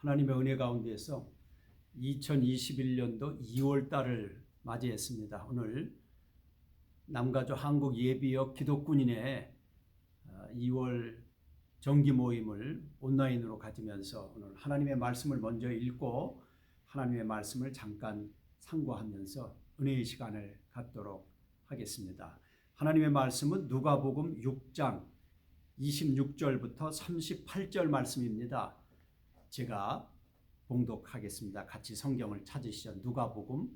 하나님의 은혜 가운데서 2021년도 2월 달을 맞이했습니다. 오늘 남가주 한국 예비역 기독군인의 2월 정기 모임을 온라인으로 가지면서 오늘 하나님의 말씀을 먼저 읽고 하나님의 말씀을 잠깐 상고하면서 은혜의 시간을 갖도록 하겠습니다. 하나님의 말씀은 누가복음 6장 26절부터 38절 말씀입니다. 제가 봉독하겠습니다. 같이 성경을 찾으시죠. 누가복음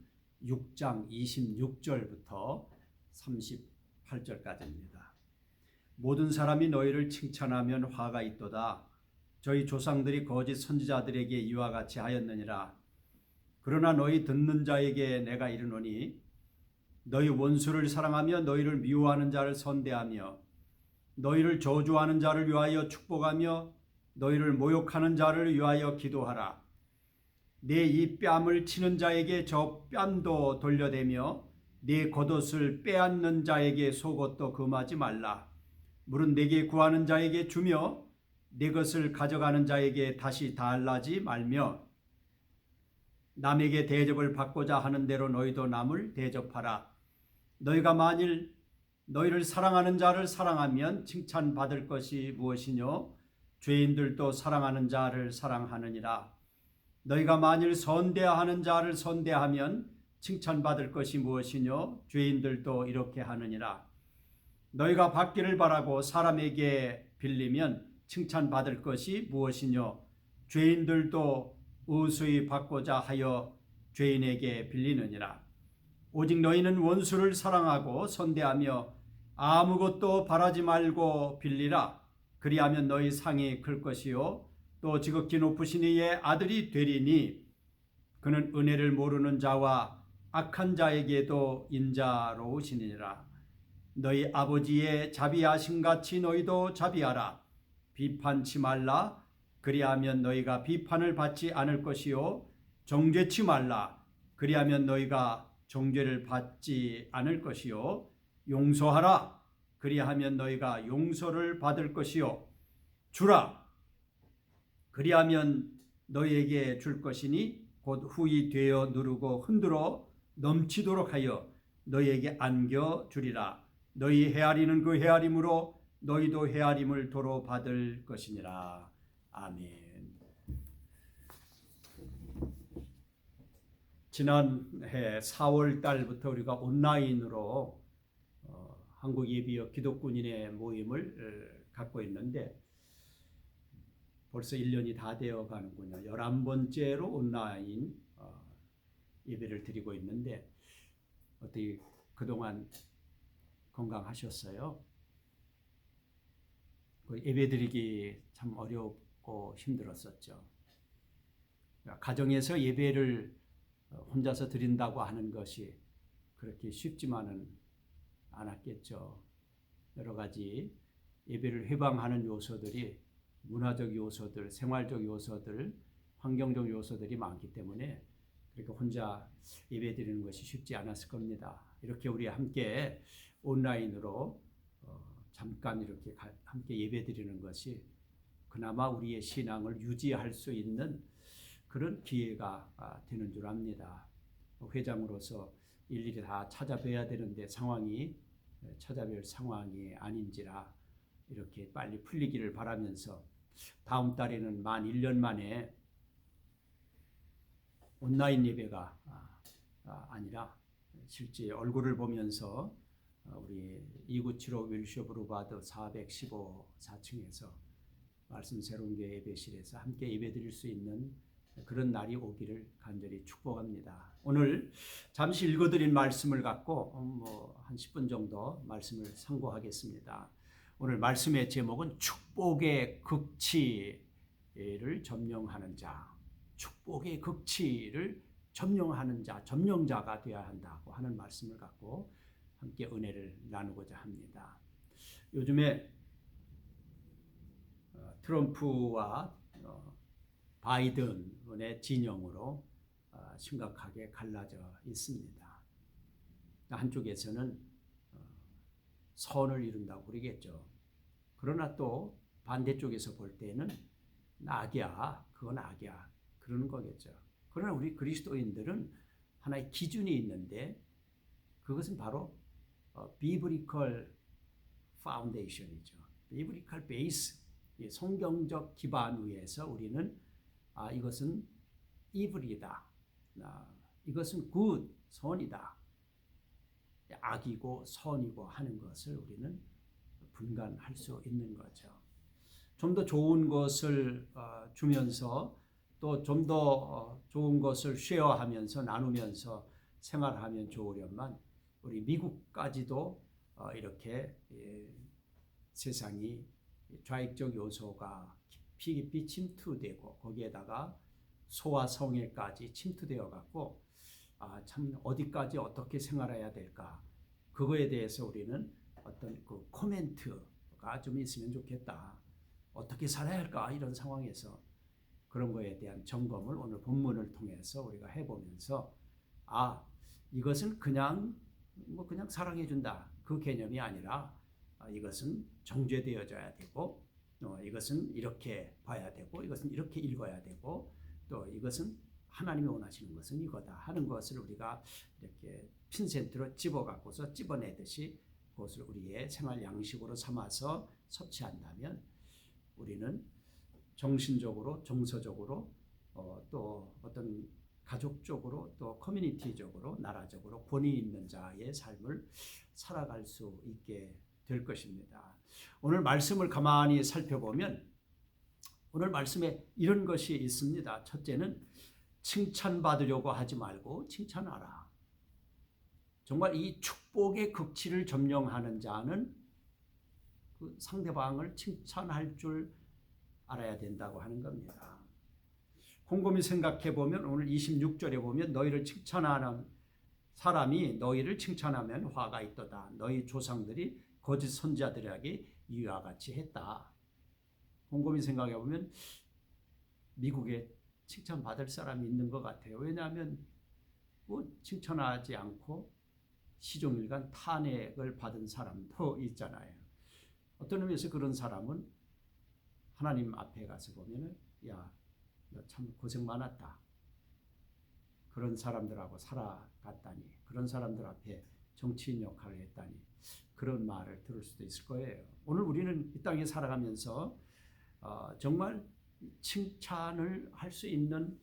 6장 26절부터 38절까지입니다. 모든 사람이 너희를 칭찬하면 화가 있도다. 저희 조상들이 거짓 선지자들에게 이와 같이 하였느니라. 그러나 너희 듣는 자에게 내가 이르노니 너희 원수를 사랑하며 너희를 미워하는 자를 선대하며 너희를 저주하는 자를 위하여 축복하며 너희를 모욕하는 자를 위하여 기도하라. 내 이 뺨을 치는 자에게 저 뺨도 돌려대며 내 겉옷을 빼앗는 자에게 속옷도 금하지 말라. 물은 내게 구하는 자에게 주며 내 것을 가져가는 자에게 다시 달라지 말며 남에게 대접을 받고자 하는 대로 너희도 남을 대접하라. 너희가 만일 너희를 사랑하는 자를 사랑하면 칭찬받을 것이 무엇이뇨? 죄인들도 사랑하는 자를 사랑하느니라. 너희가 만일 선대하는 자를 선대하면 칭찬받을 것이 무엇이뇨? 죄인들도 이렇게 하느니라. 너희가 받기를 바라고 사람에게 빌리면 칭찬받을 것이 무엇이뇨? 죄인들도 우수히 받고자 하여 죄인에게 빌리느니라. 오직 너희는 원수를 사랑하고 선대하며 아무것도 바라지 말고 빌리라. 그리하면 너희 상이 클 것이요. 또 지극히 높으신 이의 아들이 되리니 그는 은혜를 모르는 자와 악한 자에게도 인자로우시니라. 너희 아버지의 자비하심 같이 너희도 자비하라. 비판치 말라. 그리하면 너희가 비판을 받지 않을 것이요. 정죄치 말라. 그리하면 너희가 정죄를 받지 않을 것이요. 용서하라. 그리하면 너희가 용서를 받을 것이요. 주라. 그리하면 너희에게 줄 것이니 곧 후이 되어 누르고 흔들어 넘치도록 하여 너희에게 안겨 주리라. 너희 헤아리는 그 헤아림으로 너희도 헤아림을 도로 받을 것이니라. 아멘. 지난해 4월 달부터 우리가 온라인으로 어, 한국 예비역 기독군인의 모임을 어, 갖고 있는데 벌써 1년이 다 되어 가는군요. 11번째로 온라인 어, 예배를 드리고 있는데 어떻게 그동안 건강하셨어요? 그 예배 드리기 참 어렵고 힘들었었죠. 가정에서 예배를 혼자서 드린다고 하는 것이 그렇게 쉽지만은 않았겠죠. 여러 가지 예배를 해방하는 요소들이 문화적 요소들, 생활적 요소들, 환경적 요소들이 많기 때문에 그렇게 혼자 예배 드리는 것이 쉽지 않았을 겁니다. 이렇게 우리 함께 온라인으로 어, 잠깐 이렇게 함께 예배 드리는 것이 그나마 우리의 신앙을 유지할 수 있는 그런 기회가 아, 되는 줄 압니다. 회장으로서 일일이 다 찾아뵈야 되는데 상황이 찾아뵐 상황이 아닌지라 이렇게 빨리 풀리기를 바라면서 다음 달에는 만 1년 만에 온라인 예배가 아, 아, 아니라 실제 얼굴을 보면서 우리 2975 윌쇼 브루바드 415 4층에서 말씀 새로운 교회 예배실에서 함께 예배 드릴 수 있는 그런 날이 오기를 간절히 축복합니다. 오늘 잠시 읽어드린 말씀을 갖고 뭐한 10분 정도 말씀을 상고하겠습니다. 오늘 말씀의 제목은 축복의 극치를 점령하는 자, 축복의 극치를 점령하는 자, 점령자가 되어야 한다고 하는 말씀을 갖고 함께 은혜를 나누고자 합니다. 요즘에 어, 트럼프와 어, 바이든 의 진영으로 어, 심각하게 갈라져 있습니다. 한쪽에서는 선을 이룬다고 그러겠죠. 그러나 또 반대쪽에서 볼 때는 악이야. 그건 악이야. 그러는 거겠죠. 그러나 우리 그리스도인들은 하나의 기준이 있는데 그것은 바로 어, foundation이죠. biblical base, 이 성경적 기반 위에서 우리는 아 이것은 evil이다. 아, 이것은 good, 선이다. 악이고 선이고 하는 것을 우리는 분간할 수 있는 거죠. 좀 더 좋은 것을 어, 주면서 또 좀 더 좋은 것을 쉐어하면서 나누면서 생활하면 좋으련만 우리 미국까지도 어, 이렇게 예, 세상이 좌익적 요소가 깊이 깊이 침투되고 거기에다가 소와 성에까지 침투되어 갖고 아, 참 어디까지 어떻게 생활해야 될까? 그거에 대해서 우리는 어떤 그 코멘트가 좀 있으면 좋겠다. 어떻게 살아야 할까? 이런 상황에서 그런 거에 대한 점검을 오늘 본문을 통해서 우리가 해보면서 아 이것은 그냥 뭐 그냥 사랑해 준다. 그 개념이 아니라 아, 이것은 정죄되어져야 되고 어, 이것은 이렇게 봐야 되고 이것은 이렇게 읽어야 되고 또 이것은 하나님이 원하시는 것은 이거다 하는 것을 우리가 이렇게 핀센트로 집어 갖고서 집어내듯이 그것을 우리의 생활 양식으로 삼아서 섭취한다면 우리는 정신적으로 정서적으로 어, 또 어떤 가족적으로 또 커뮤니티적으로 나라적으로 권위 있는 자의 삶을 살아갈 수 있게 될 것입니다. 오늘 말씀을 가만히 살펴보면 오늘 말씀에 이런 것이 있습니다. 첫째는 칭찬받으려고 하지 말고 칭찬하라. 정말 이 축복의 극치를 점령하는 자는 그 상대방을 칭찬할 줄 알아야 된다고 하는 겁니다. 곰곰이 생각해 보면 오늘 26절에 보면 너희를 칭찬하는 사람이 너희를 칭찬하면 화가 있도다. 너희 조상들이 거짓 선자들에게 이와 같이 했다. 곰곰이 생각해 보면 미국에 칭찬받을 사람이 있는 것 같아요. 왜냐하면 뭐 칭찬하지 않고 시종일관 탄핵을 받은 사람도 있잖아요. 어떤 의미에서 그런 사람은 하나님 앞에 가서 보면은 야, 너참 고생 많았다. 그런 사람들하고 살아갔다니, 그런 사람들 앞에 정치인 역할을 했다니, 그런 말을 들을 수도 있을 거예요. 오늘 우리는 이 땅에 살아가면서 어, 정말 칭찬을 할 수 있는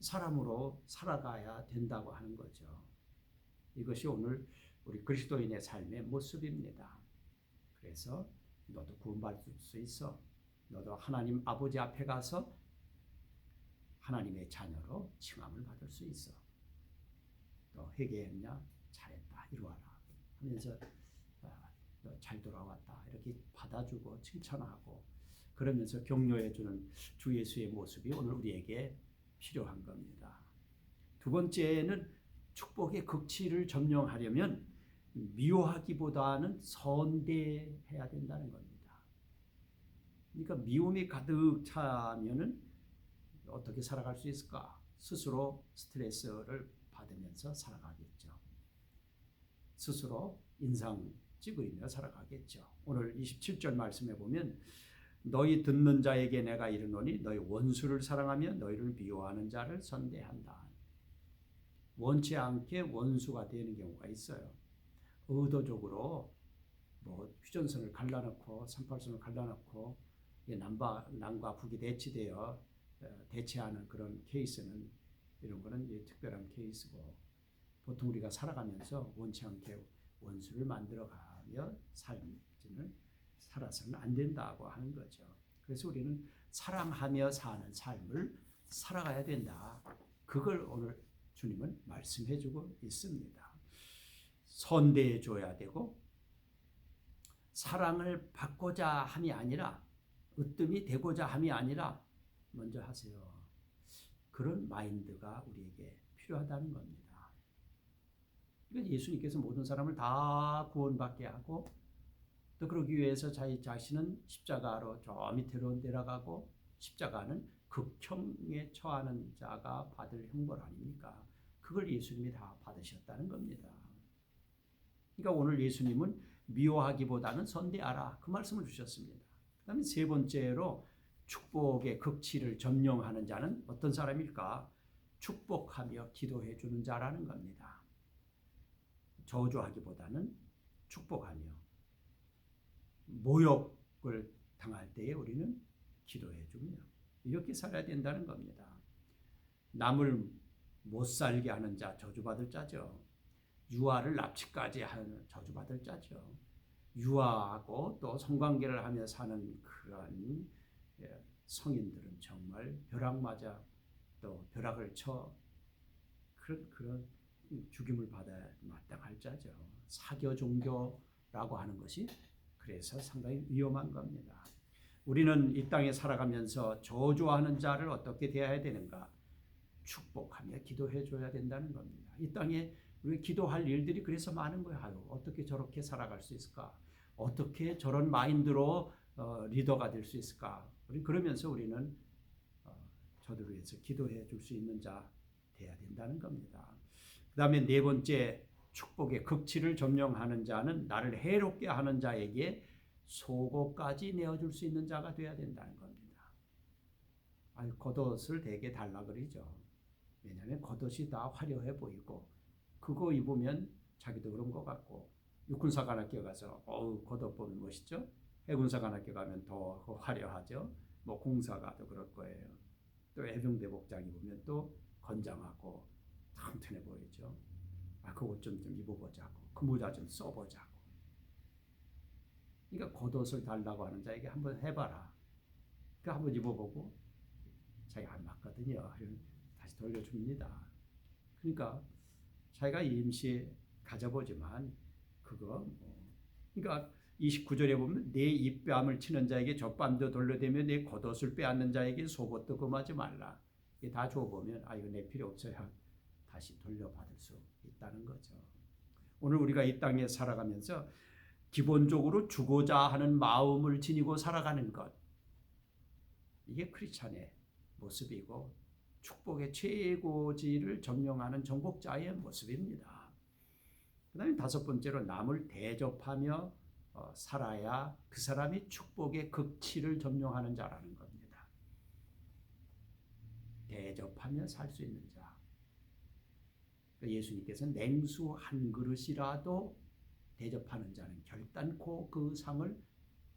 사람으로 살아가야 된다고 하는 거죠. 이것이 오늘 우리 그리스도인의 삶의 모습입니다. 그래서 너도 구원받을 수 있어. 너도 하나님 아버지 앞에 가서 하나님의 자녀로 칭함을 받을 수 있어. 너 회개했냐? 잘했다. 이루어라. 하면서 잘 돌아왔다. 이렇게 받아주고 칭찬하고 그러면서 격려해주는 주 예수의 모습이 오늘 우리에게 필요한 겁니다. 두 번째는 축복의 극치를 점령하려면 미워하기보다는 선대해야 된다는 겁니다. 그러니까 미움이 가득 차면은 어떻게 살아갈 수 있을까? 스스로 스트레스를 받으면서 살아가겠죠. 스스로 인상 찍으며 살아가겠죠. 오늘 27절 말씀해 보면 너희 듣는 자에게 내가 이르노니 너희 원수를 사랑하며 너희를 미워하는 자를 선대한다. 원치 않게 원수가 되는 경우가 있어요. 의도적으로 뭐 휴전선을 갈라놓고 38선을 갈라놓고 남바, 남과 북이 대치되어 어, 대체하는 그런 케이스는 이런 거는 특별한 케이스고 보통 우리가 살아가면서 원치 않게 원수를 만들어가며 삶을 살아서는 안 된다고 하는 거죠. 그래서 우리는 사랑하며 사는 삶을 살아가야 된다. 그걸 오늘 주님은 말씀해 주고 있습니다. 선대해 줘야 되고 사랑을 받고자 함이 아니라 으뜸이 되고자 함이 아니라 먼저 하세요. 그런 마인드가 우리에게 필요하다는 겁니다. 그러니까 예수님께서 모든 사람을 다 구원받게 하고 또 그러기 위해서 자기 자신은 십자가로 저 밑으로 내려가고 십자가는 극형에 처하는 자가 받을 형벌 아닙니까? 그걸 예수님이 다 받으셨다는 겁니다. 그러니까 오늘 예수님은 미워하기보다는 선대하라 그 말씀을 주셨습니다. 그다음에 세 번째로 축복의 극치를 점령하는 자는 어떤 사람일까? 축복하며 기도해 주는 자라는 겁니다. 저주하기보다는 축복하며 모욕을 당할 때에 우리는 기도해 주며 이렇게 살아야 된다는 겁니다. 남을 못 살게 하는 자 저주받을 자죠. 유아를 납치까지 하는 저주받을 자죠. 유아하고 또 성관계를 하며 사는 그런 예, 성인들은 정말 벼락 맞아 또 벼락을 쳐 그런 그런 죽임을 받아야 마땅할 자죠. 사교 종교라고 하는 것이 그래서 상당히 위험한 겁니다. 우리는 이 땅에 살아가면서 저주하는 자를 어떻게 대해야 되는가? 축복하며 기도해 줘야 된다는 겁니다. 이 땅에 우리 기도할 일들이 그래서 많은 거예요. 아유, 어떻게 저렇게 살아갈 수 있을까? 어떻게 저런 마인드로 어, 리더가 될 수 있을까? 우리 그러면서 우리는 어, 저들을 위해서 기도해 줄 수 있는 자 돼야 된다는 겁니다. 그다음에 네 번째 축복의 극치를 점령하는 자는 나를 해롭게 하는 자에게 속옷까지 내어줄 수 있는 자가 돼야 된다는 겁니다. 아유, 겉옷을 되게 달라 그러죠. 왜냐하면 겉옷이 다 화려해 보이고 그거 입으면 자기도 그런 것 같고 육군사관학교 가서 어우 겉옷 보면 멋있죠. 해군사관학교 가면 더 화려하죠. 뭐 공사가도 그럴 거예요. 또 해병대 복장 입으면 또 건장하고 튼튼해 보이죠. 아, 그 옷 좀 좀 입어보자고. 그 모자 좀 써보자고. 그러니까 겉옷을 달라고 하는 자에게 한번 해봐라. 그 한번 입어보고 자기가 안 맞거든요. 다시 돌려줍니다. 그러니까 자기가 임시 가져보지만 그거 뭐 그러니까 29절에 보면 내 입뺨을 치는 자에게 젖밤도 돌려대며 내 겉옷을 빼앗는 자에게 속옷도 금하지 말라. 이게 다 줘보면 아 이거 내 필요 없어야 다시 돌려받을 수 있다는 거죠. 오늘 우리가 이 땅에 살아가면서 기본적으로 주고자 하는 마음을 지니고 살아가는 것 이게 크리스찬의 모습이고 축복의 최고지를 점령하는 정복자의 모습입니다. 그다음에 다섯 번째로 남을 대접하며 어, 살아야 그 사람이 축복의 극치를 점령하는 자라는 겁니다. 대접하며 살 수 있는 자. 그러니까 예수님께서 냉수 한 그릇이라도 대접하는 자는 결단코 그 상을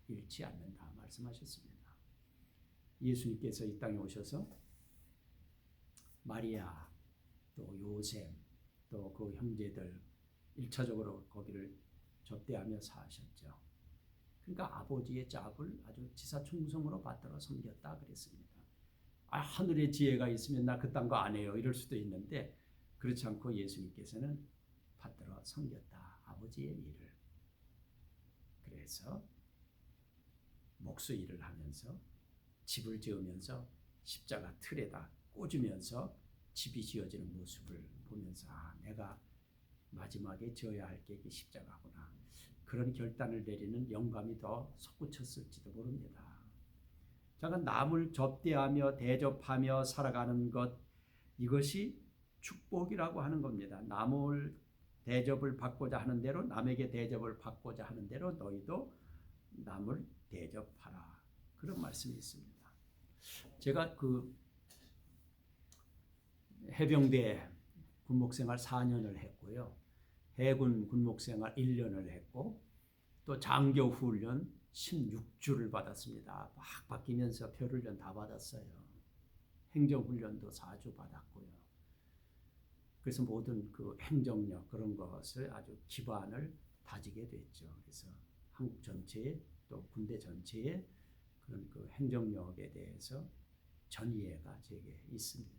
잃지 않는다 말씀하셨습니다. 예수님께서 이 땅에 오셔서 마리아 또 요셉 또 그 형제들 일차적으로 거기를 접대하며 사셨죠. 그러니까 아버지의 짭을 아주 지사충성으로 받들어 섬겼다 그랬습니다. 아, 하늘의 지혜가 있으면 나 그딴 거안 해요. 이럴 수도 있는데 그렇지 않고 예수님께서는 받들어 섬겼다. 아버지의 일을. 그래서 목수 일을 하면서 집을 지으면서 십자가 틀에다 꽂으면서 집이 지어지는 모습을 보면서 아, 내가 마지막에 지어야 할 게 십자가구나. 그런 결단을 내리는 영감이 더 솟구쳤을지도 모릅니다. 자가 남을 접대하며 대접하며 살아가는 것 이것이 축복이라고 하는 겁니다. 남을 대접을 받고자 하는 대로 남에게 대접을 받고자 하는 대로 너희도 남을 대접하라. 그런 말씀이 있습니다. 제가 그 해병대 군목 생활 4년을 했고요. 해군 군목 생활 1년을 했고 또 장교 훈련 16주를 받았습니다. 막 바뀌면서 표 훈련 다 받았어요. 행정 훈련도 4주 받았고요. 그래서 모든 그 행정력 그런 것을 아주 기반을 다지게 됐죠. 그래서 한국 전체에 또 군대 전체에 그런 그 행정력에 대해서 전이해가 제게 있습니다.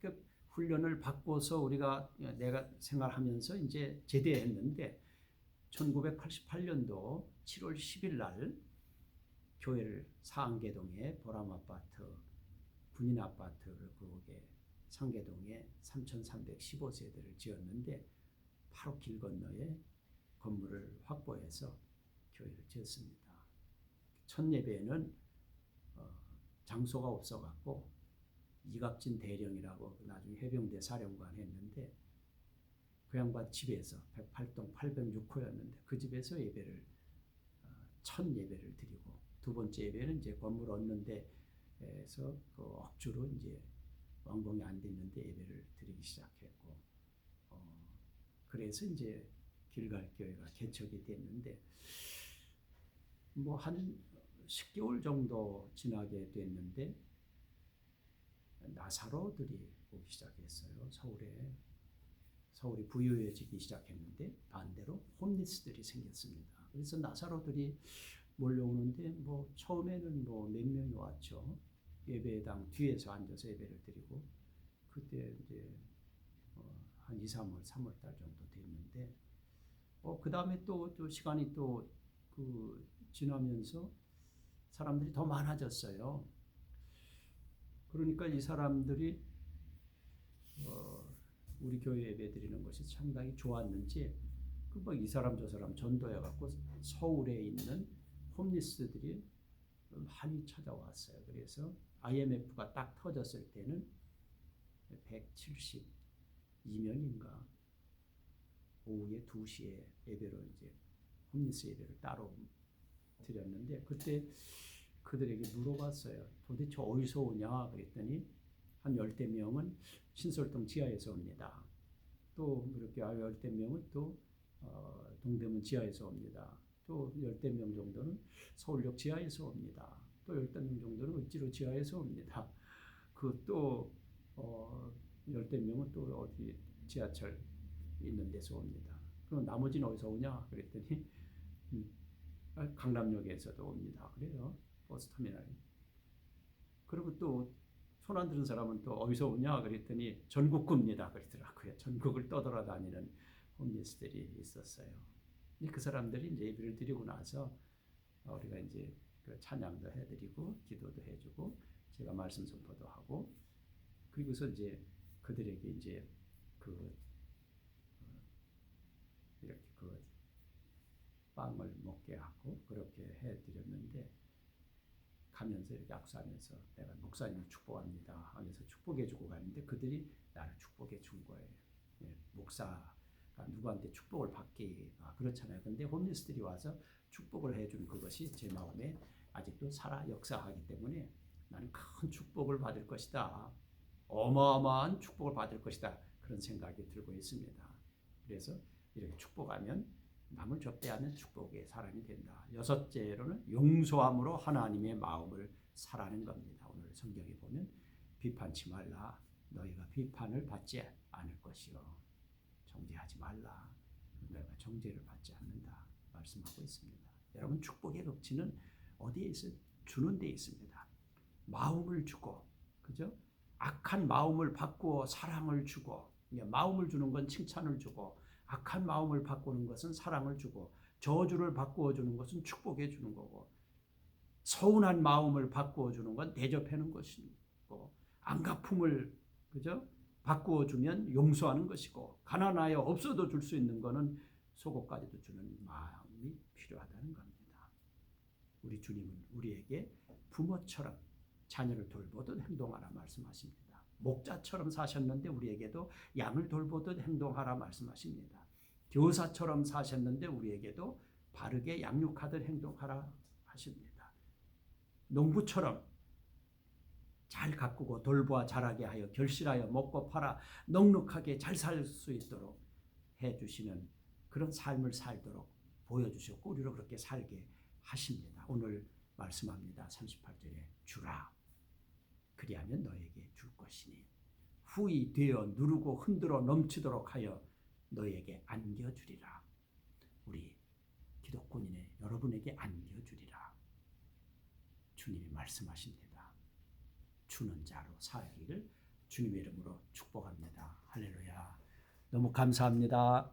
그 훈련을 받고서 우리가 내가 생활하면서 이제 제대했는데 1988년도 7월 10일 날 교회를 사안개동에 보람 아파트 군인 아파트를 그게 상계동에 3,315세대를 지었는데 바로 길 건너에 건물을 확보해서 교회를 지었습니다. 첫 예배는 어, 장소가 없어갖고 이갑진 대령이라고 나중에 해병대 사령관 했는데 그 양반 집에서 108동 806호였는데 그 집에서 예배를 어, 첫 예배를 드리고 두 번째 예배는 이제 건물 얻는데 에서 그 억주로 이제 완공이 안 됐는데 예배를 드리기 시작했고 어, 그래서 이제 길갈 교회가 개척이 됐는데 뭐 한 10개월 정도 지나게 됐는데 나사로들이 오기 시작했어요. 서울에 서울이 부유해지기 시작했는데 반대로 홈리스들이 생겼습니다. 그래서 나사로들이 몰려오는데 뭐 처음에는 뭐 몇 명이 왔죠. 예배당 뒤에서 앉아서 예배를 드리고 그때 이제 어, 한 2, 3월, 3월 달 정도 됐는데 어, 그 다음에 또, 또 시간이 또 그 지나면서 사람들이 더 많아졌어요. 그러니까 이 사람들이 어, 우리 교회 예배 드리는 것이 상당히 좋았는지 그막이 사람 저 사람 전도해 갖고 서울에 있는 홈리스들이 많이 찾아왔어요. 그래서 IMF가 딱 터졌을 때는 172명인가 오후에 2시에 예배로 이제 홈리스 예배를 따로 드렸는데 그때 그들에게 물어봤어요. 도대체 어디서 오냐 그랬더니 한 열대 명은 신설동 지하에서 옵니다. 또 그렇게 열대 명은 또 어, 동대문 지하에서 옵니다. 또 열대 명 정도는 서울역 지하에서 옵니다. 또 열대 명 정도는 을지로 지하에서 옵니다. 그또 어, 열대 명은 또 어디 지하철 있는 데서 옵니다. 그럼 나머지는 어디서 오냐 그랬더니 음, 아, 강남역에서도 옵니다. 그래요. 버스 터미널. 그리고 또 손 안 드는 사람은 또 어디서 오냐 그랬더니 전국구입니다. 그러더라고요. 전국을 떠돌아다니는 홈리스들이 있었어요. 그 사람들이 이제 예배를 드리고 나서 우리가 이제 그 찬양도 해드리고 기도도 해주고 제가 말씀 선포도 하고 그리고서 이제 그들에게 이제 그 어, 이렇게 그 빵을 먹게 하고 그렇게 해드렸는데 가면서 이렇게 악수하면서 내가 목사님을 축복합니다 하면서 축복해주고 가는데 그들이 나를 축복해 준 거예요. 예, 목사가 누구한테 축복을 받기 아, 그렇잖아요. 근데 홈리스들이 와서 축복을 해준 그것이 제 마음에 아직도 살아 역사하기 때문에 나는 큰 축복을 받을 것이다. 어마어마한 축복을 받을 것이다. 그런 생각이 들고 있습니다. 그래서 이렇게 축복하면 남을 접대하는 축복의 사람이 된다. 여섯째로는 용서함으로 하나님의 마음을 사라는 겁니다. 오늘 성경에 보면 비판치 말라. 너희가 비판을 받지 않을 것이요. 정죄하지 말라. 너희가 정죄를 받지 않는다. 말씀하고 있습니다. 여러분 축복의 극치는 어디에 있어? 주는 데 있습니다. 마음을 주고, 그죠? 악한 마음을 바꾸어 사랑을 주고, 마음을 주는 건 칭찬을 주고, 악한 마음을 바꾸는 것은 사랑을 주고 저주를 바꾸어 주는 것은 축복해 주는 거고 서운한 마음을 바꾸어 주는 건 대접하는 것이고 안갚음을 그죠? 바꾸어 주면 용서하는 것이고 가난하여 없어도 줄 수 있는 것은 속옷까지도 주는 마음이 필요하다는 겁니다. 우리 주님은 우리에게 부모처럼 자녀를 돌보듯 행동하라 말씀하십니다. 목자처럼 사셨는데 우리에게도 양을 돌보듯 행동하라 말씀하십니다. 교사처럼 사셨는데 우리에게도 바르게 양육하듯 행동하라 하십니다. 농부처럼 잘 가꾸고 돌보아 자라게 하여 결실하여 먹고 팔아 넉넉하게 잘 살 수 있도록 해 주시는 그런 삶을 살도록 보여주셨고 우리로 그렇게 살게 하십니다. 오늘 말씀합니다. 38절에 주라. 그리하면 너에게 줄 것이니 후이 되어 누르고 흔들어 넘치도록 하여 너에게 안겨주리라. 우리 기독군인의 여러분에게 안겨주리라. 주님이 말씀하십니다. 주는 자로 살기를 주님의 이름으로 축복합니다. 할렐루야. 너무 감사합니다.